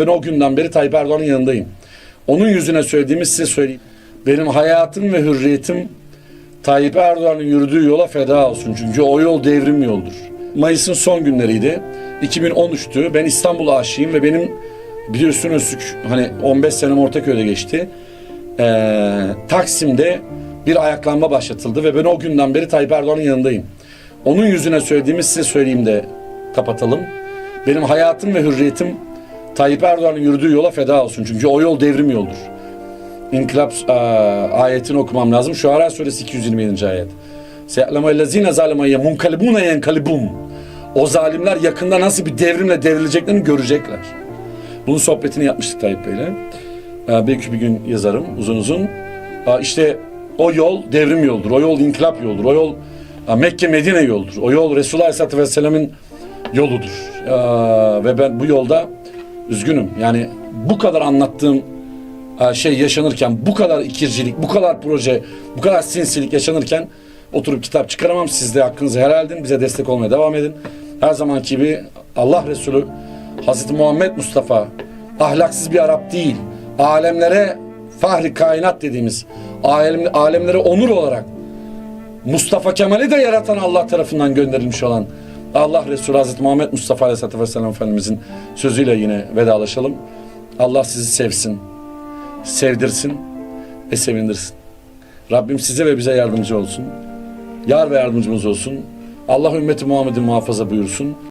Ben o günden beri Tayyip Erdoğan'ın yanındayım. Onun yüzüne söylediğimi size söyleyeyim. Benim hayatım ve hürriyetim Tayyip Erdoğan'ın yürüdüğü yola feda olsun. Çünkü o yol devrim yoldur. Mayıs'ın son günleriydi. 2013'tü. Ben İstanbul aşığıyım ve benim biliyorsun Öztürk hani 15 senem Ortaköy'de geçti. Ee, Taksim'de bir ayaklanma başlatıldı ve ben o günden beri Tayyip Erdoğan'ın yanındayım. Onun yüzüne söylediğimi size söyleyeyim de kapatalım. Benim hayatım ve hürriyetim Tayyip Erdoğan'ın yürüdüğü yola feda olsun. Çünkü o yol devrim yoldur. İnkılap e, ayetini okumam lazım. Şuara suresi 227. ayet. Se'lema ellezine zalimeye munkalibune yenkalibum. O zalimler yakında nasıl bir devrimle devrileceklerini görecekler. Bunun sohbetini yapmıştık Tayyip Bey'le. E, belki bir gün yazarım uzun uzun. E, işte o yol devrim yoldur. O yol inkılap yoldur. O yol e, Mekke Medine yoldur. O yol Resulullah Aleyhisselatü Vesselam'ın yoludur. E, ve ben bu yolda üzgünüm. Yani bu kadar anlattığım e, şey yaşanırken, bu kadar ikircilik, bu kadar proje, bu kadar sinsilik yaşanırken oturup kitap çıkaramam. Siz de hakkınızı helal edin. Bize destek olmaya devam edin. Her zamanki gibi Allah Resulü Hazreti Muhammed Mustafa ahlaksız bir Arap değil. Alemlere fahri kainat dediğimiz alem, alemlere onur olarak Mustafa Kemal'i de yaratan Allah tarafından gönderilmiş olan Allah Resulü Hazreti Muhammed Mustafa Aleyhisselatü Vesselam Efendimizin sözüyle yine vedalaşalım. Allah sizi sevsin, sevdirsin ve sevindirsin. Rabbim size ve bize yardımcı olsun. Yar ve yardımcımız olsun. Allah ümmeti Muhammed'i muhafaza buyursun.